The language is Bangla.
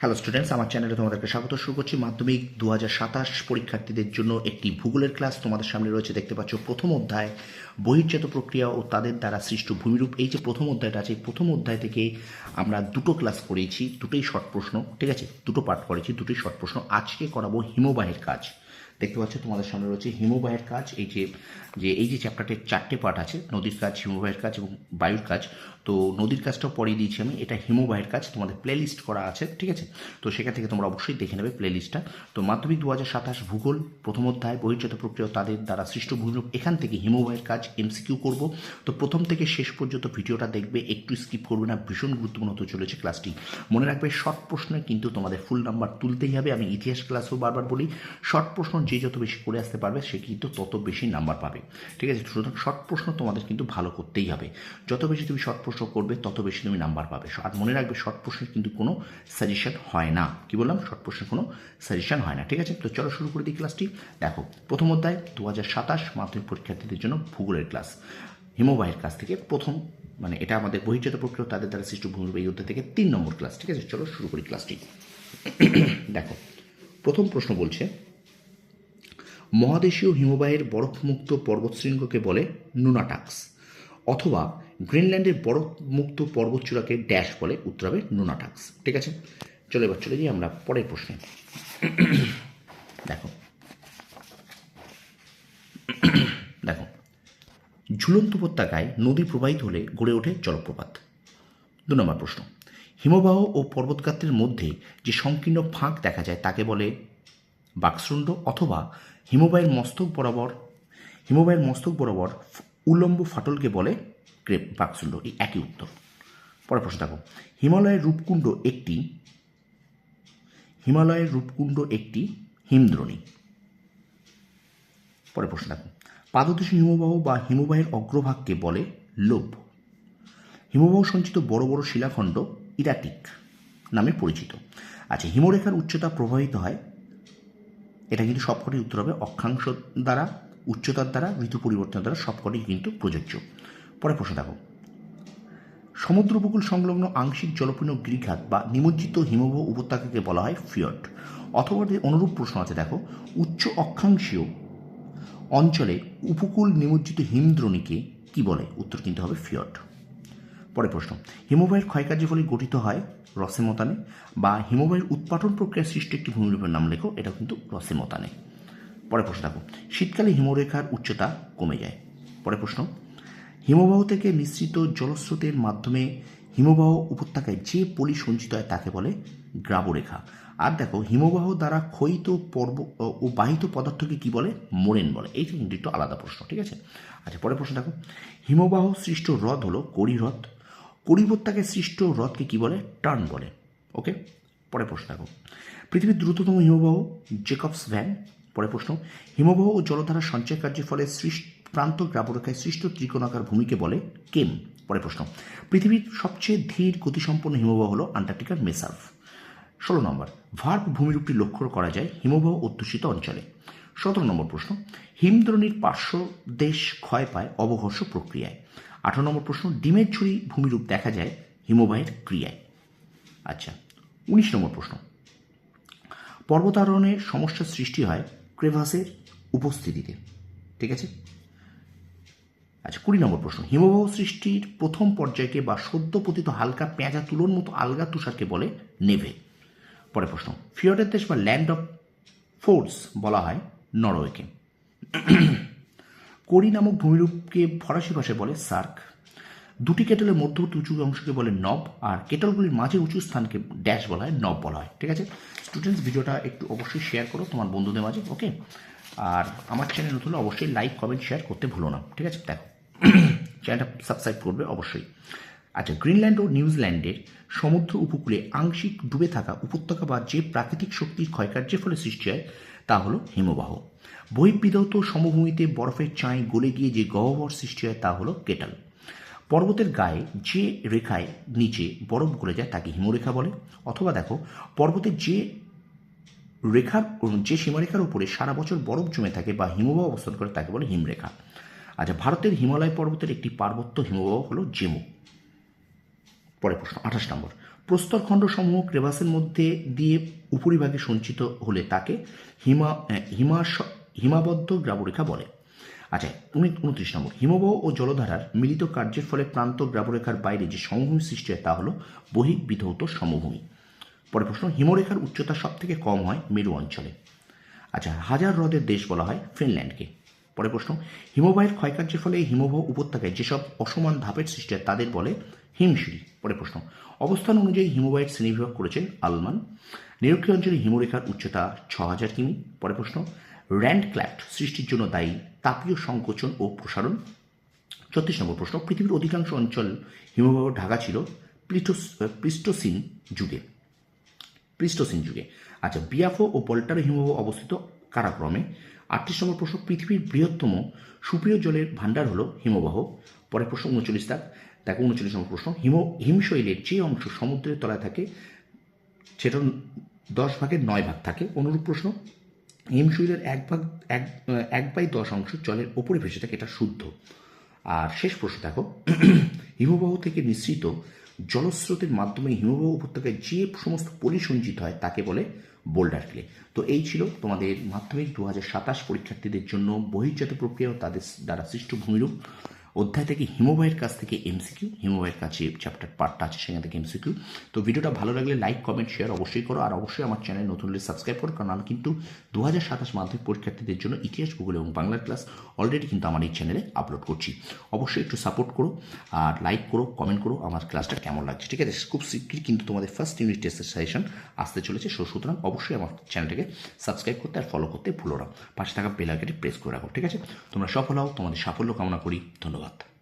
হ্যালো স্টুডেন্টস আমার চ্যানেলে তোমাদেরকে স্বাগত। শুরু করছি মাধ্যমিক দু হাজার সাতাশ পরীক্ষার্থীদের জন্য একটি ভূগোলের ক্লাস তোমাদের সামনে রয়েছে, দেখতে পাচ্ছ, প্রথম অধ্যায়, বহির্জাত প্রক্রিয়া ও তাদের দ্বারা সৃষ্ট ভূমিরূপ। এই যে প্রথম অধ্যায়টা আছে প্রথম অধ্যায় থেকে আমরা দুটো ক্লাস করেছি, দুটোই শর্ট প্রশ্ন, ঠিক আছে? দুটো পাঠ করেছি, দুটোই শর্ট প্রশ্ন। আজকে করাবো হিমবাহের কাজ। দেখতে পাচ্ছ তোমাদের সামনে রয়েছে হিমবাহের কাজ। এই যে যে, এই যে চ্যাপ্টারটির চারটে পার্ট আছে, নদীর কাজ হিমবাহের কাজ এবং বায়ুর কাজ, তো নদীর কাজটাও পরিয়ে দিয়েছি আমি। এটা হিমবাহের কাজ, তোমাদের প্লেলিস্ট করা আছে, ঠিক আছে? তো সেখান থেকে তোমরা অবশ্যই দেখে নেবে প্লেলিস্টটা তো মাধ্যমিক দু হাজার সাতাশ ভূগোল, প্রথম অধ্যায় বহির্জাত প্রক্রিয়া তাদের দ্বারা সৃষ্ট ভূমিরূপ, এখান থেকে হিমবাহের কাজ এমসিকিউ করব। তো প্রথম থেকে শেষ পর্যন্ত ভিডিওটা দেখবে, একটু স্কিপ করবে না, ভীষণ গুরুত্বপূর্ণ হতে চলেছে ক্লাসটি মনে রাখবে শর্ট প্রশ্নে কিন্তু তোমাদের ফুল নাম্বার তুলতেই হবে। আমি ইতিহাস ক্লাসেও বারবার বলি শর্ট প্রশ্ন যে যত বেশি করে আসতে পারবে, সে কিন্তু তত বেশি নাম্বার পাবে। ঠিক আছে? সুতরাং শর্ট প্রশ্ন তোমাদের কিন্তু ভালো করতেই হবে। যত বেশি তুমি শর্ট প্রশ্ন করবে, তত বেশি তুমি নাম্বার পাবে। আর মনে রাখবে শর্ট প্রশ্নের কিন্তু কোনো সাজেশন হয় না। কি বললাম? শর্ট প্রশ্নের কোনো সাজেশন হয় না। ঠিক আছে? তো চলো শুরু করে দিই ক্লাসটি দেখো, প্রথম অধ্যায় দু হাজার সাতাশ মাধ্যমিক পরীক্ষার্থীদের জন্য ভূগোলের ক্লাস হিমবাহের কাছ থেকে প্রথম মানে এটা আমাদের বহির্জাত প্রক্রিয়া, তাদের দ্বারা সৃষ্ট ভূমিরূপ এই থেকে তিন নম্বর ক্লাস ঠিক আছে? চলো শুরু করি ক্লাসটি দেখো, প্রথম প্রশ্ন বলছে মহাদেশীয় হিমবাহের বরফমুক্ত পর্বতশৃঙ্গকে বলে নুনাটাক্স, অথবা গ্রিনল্যান্ডের বরফমুক্ত পর্বতচূড়াকে ড্যাশ বলে উত্তর হবে নুনাটাক্স। ঠিক আছে? চলো এবার চলে যাই আমরা পরের প্রশ্নে। দেখো। দেখো। ঝুলন্ত উপত্যকায় নদী প্রবাহিত হলে গড়ে ওঠে জলপ্রপাত। দু নম্বর প্রশ্ন। হিমবাহ ও পর্বতগাত্রের মধ্যে যে সংকীর্ণ ফাঁক দেখা যায় তাকে বলে বাক্সরুণ্ড অথবা হিমবাহের মস্তক বরাবর, হিমবাহের মস্তক বরাবর উল্লম্ব ফাটলকে বলে গ্রেপ বাক্সুণ্ড এই একই উত্তর। পরের প্রশ্ন দেখো। হিমালয়ের রূপকুণ্ড একটি, হিমালয়ের রূপকুণ্ড একটি হিমদ্রোণী। পরের প্রশ্ন দেখো। পাদদেশী হিমবাহ বা হিমবাহের অগ্রভাগকে বলে লোভ হিমবাহ সঞ্চিত বড় বড় শিলাখণ্ড ইরাটিক নামে পরিচিত। আচ্ছা হিমরেখার উচ্চতা প্রভাবিত হয় এটা কিন্তু সবকটি উত্তর হবে অক্ষাংশ দ্বারা, উচ্চতার দ্বারা, ঋতু পরিবর্তনের দ্বারা সবকটি কিন্তু প্রযোজ্য। পরে প্রশ্ন দেখো। সমুদ্র উপকূল সংলগ্ন আংশিক জলপূর্ণ গিরিখাত বা নিমজ্জিত হিমবাহ উপত্যকাকে বলা হয় ফিয়ট। অথবা অনুরূপ প্রশ্ন আছে, দেখো। উচ্চ অক্ষাংশীয় অঞ্চলে উপকূল নিমজ্জিত হিমদ্রোণীকে কি বলে? উত্তর কিন্তু হবে ফিয়ট। পরে প্রশ্ন। হিমবাহের ক্ষয়কার্যের ফলে গঠিত হয় রসেমতানে বা হিমবাহের উৎপাটন প্রক্রিয়ায় সৃষ্ট একটি ভূমিরূপের নাম লেখো, এটা কিন্তু রসেমতানে। পরে প্রশ্ন দেখো, শীতকালে হিমরেখার উচ্চতা কমে যায়। পরে প্রশ্ন, হিমবাহ থেকে নিঃসৃত জলস্রোতের মাধ্যমে হিমবাহ উপত্যকায় যে পলি সঞ্চিত হয় তাকে বলে গ্রাবরেখা। আর দেখো, হিমবাহ দ্বারা ক্ষয়িত পর্ব, ও বাহিত পদার্থকে কি বলে? মোরেন বলে। এইটা কিন্তু একটু আলাদা প্রশ্ন, ঠিক আছে? আচ্ছা পরে প্রশ্ন দেখো, হিমবাহ সৃষ্ট হ্রদ হলো কড়ি হ্রদ উপত্যকায় সৃষ্ট হ্রদকে কি বলে? টার্ন বলে। ওকে? পরে প্রশ্ন দেখো। পৃথিবীর দ্রুততম হিমবাহ জেকবস ভ্যান। পরে প্রশ্ন, হিমবাহ ও জলধারা সঞ্চয় কার্যের ফলে সৃষ্ট প্রান্ত গ্রাবরেখায় সৃষ্ট ত্রিকোণাকার ভূমিকে বলে কেম? পরে প্রশ্ন, পৃথিবীর সবচেয়ে ধীর গতিসম্পন্ন হিমবাহ হলো আন্টার্কটিকার মেসার্ভ ষোলো নম্বর ভার্ব ভূমিরূপটি লক্ষ্য করা যায় হিমবাহ অধ্যুষিত অঞ্চলে। সতেরো নম্বর প্রশ্ন, হিমদ্রোণীর পার্শ্ব দেশ ক্ষয় পায় অবঘর্ষ প্রক্রিয়ায়। আঠারো নম্বর প্রশ্ন, ডিমের ঝুড়ি ভূমিরূপ দেখা যায় হিমবাহের ক্রিয়ায়। আচ্ছা উনিশ নম্বর প্রশ্ন। পর্বতারোহণের সমস্যার সৃষ্টি হয় ক্রেভাসের উপস্থিতিতে। ঠিক আছে? আচ্ছা কুড়ি নম্বর প্রশ্ন। হিমবাহ সৃষ্টির প্রথম পর্যায়কে বা সদ্য পতিত হালকা পেঁজা তুলোর মতো আলগা তুষারকে বলে নেভে। পরের প্রশ্ন। ফিয়রের দেশ বা ল্যান্ড অফ ফোর্স বলা হয় নরওয়েকে। কোরি নামক ভূমিরূপকে ফরাসি ভাষায় বলে সার্ক। দুটি কেটলের মধ্যবর্তী উঁচু অংশকে বলে নব, আর কেটলগুলির মাঝে উঁচু স্থানকে ড্যাশ বলা হয়, নব বলা হয়। ঠিক আছে? স্টুডেন্টস ভিডিওটা একটু অবশ্যই শেয়ার করো তোমার বন্ধুদের মাঝে ওকে আর আমার চ্যানেল নতুন অবশ্যই লাইক কমেন্ট শেয়ার করতে ভুলো না। ঠিক আছে? দেখো। চ্যানেলটা সাবস্ক্রাইব করবে অবশ্যই। আচ্ছা গ্রিনল্যান্ড ও নিউজিল্যান্ডের সমুদ্র উপকূলে আংশিক ডুবে থাকা উপত্যকা বা যে প্রাকৃতিক শক্তির ক্ষয়কার্যের ফলে সৃষ্টি হয় তা হলো হিমবাহ। বহিঃবিধৌত সমভূমিতে বরফের চাঁই গলে গিয়ে যে গহ্বর সৃষ্টি হয় তা হলো কেটাল। পর্বতের গায়ে যে রেখায় নিচে বরফ গলে যায় তাকে হিমরেখা বলে। অথবা দেখো, পর্বতের যে রেখার, যে সীমারেখার উপরে সারা বছর বরফ জমে থাকে বা হিমবাহ অবস্থান করে তাকে বলে হিমরেখা। আচ্ছা ভারতের হিমালয় পর্বতের একটি পার্বত্য হিমবাহ হলো জেমু। পরের প্রশ্ন, আঠাশ নম্বর। প্রস্তরখণ্ড সমূহ ক্রেভাসের মধ্যে দিয়ে উপরিভাগে সঞ্চিত হলে তাকে হিমা হিমাশ হিমাবদ্ধ গ্রাবরেখা বলে। আচ্ছা উনি- উনত্রিশ নম্বর। হিমবাহ ও জলধারার মিলিত কার্যের ফলে প্রান্ত গ্রাবরেখার বাইরে যে সমভূমি সৃষ্টি হয় তা হল বহির্বিধৌত সমভূমি। পরের প্রশ্ন, হিমরেখার উচ্চতা সব থেকে কম হয় মেরু অঞ্চলে। আচ্ছা হাজার হ্রদের দেশ বলা হয় ফিনল্যান্ডকে। পরের প্রশ্ন, হিমবাহের ক্ষয়কার্যের ফলে হিমবাহ উপত্যকায় যেসব অসমান ধাপের সৃষ্টি হয় তাদের বলে হিমশিরি, পরে প্রশ্ন। অবস্থান অনুযায়ী হিমবাহের শ্রেণীবিভাগ করেছেন আলমান। নিরক্ষীয় অঞ্চলে হিমরেখার উচ্চতা ছ হাজার কিমি, পরে প্রশ্ন। র্যান্ড ক্ল্যাফট সৃষ্টির জন্য দায়ী তাপীয় সংকোচন ও প্রসারণ। ছত্রিশ নম্বর প্রশ্ন। পৃথিবীর অধিকাংশ অঞ্চল হিমবাহ ঢাকা ছিল প্লিটোস যুগে। প্লিস্টোসিন যুগে। আচ্ছা বিয়াফো ও পল্টার হিমবাহ অবস্থিত কারাক্রমে। আটত্রিশ নম্বর প্রশ্ন। পৃথিবীর বৃহত্তম সুপ্রিয় জলের ভাণ্ডার হল হিমবাহ। পরের প্রশ্ন, উনচল্লিশ দাগ। দেখো উনচল্লিশ নম্বর প্রশ্ন। হিম, হিমশৈলের যে অংশ সমুদ্রের তলায় থাকে সেটা দশ ভাগের নয় ভাগ থাকে। অনুরূপ প্রশ্ন, হিমশৈলের এক ভাগ, এক এক বাই দশ অংশ জলের ওপরে ভেসে থাকে, এটা শুদ্ধ। আর শেষ প্রশ্ন দেখো, হিমবাহ থেকে নিঃসৃত জলস্রোতের মাধ্যমে হিমবাহ উপত্যকায় যে সমস্ত পলি সঞ্চিত হয়, তাকে বলে বোল্ডার ক্লে তো এই ছিল তোমাদের মাধ্যমিক দু হাজার সাতাশ পরীক্ষার্থীদের জন্য বহির্জাত প্রক্রিয়া তাদের দ্বারা সৃষ্ট ভূমিরূপ। অধ্যায় থেকে হিমবাহের কাছ থেকে এমসিকিউ হিমবাহের কাছে চ্যাপ্টার পার্টটা আছে, সেখান থেকে এমসিকিউ তো ভিডিওটা ভালো লাগলে লাইক কমেন্ট শেয়ার অবশ্যই করো, আর অবশ্যই আমার চ্যানেল নতুন হলে সাবস্ক্রাইব করো, কারণ আমি কিন্তু দু হাজার সাতাশ মাধ্যমিক পরীক্ষার্থীদের জন্য ইতিহাস ভূগোল এবং বাংলার ক্লাস অলরেডি কিন্তু আমার এই চ্যানেলে আপলোড করছি। অবশ্যই একটু সাপোর্ট করো, আর লাইক করো কমেন্ট করো, আমার ক্লাসটা কেমন লাগছে। ঠিক আছে? খুব শীঘ্রই কিন্তু তোমাদের ফার্স্ট ইউনিট টেস্টের সাজেশন আসতে চলেছে সো সুতরাং অবশ্যই আমার চ্যানেলটাকে সাবস্ক্রাইব করতে আর ফলো করতে ভুলো না। পাশে থাকা বেল প্রেস করে রাখো, ঠিক আছে? তোমরা সফল হও, তোমাদের সাফল্য কামনা করি, ধন্যবাদ। 같아.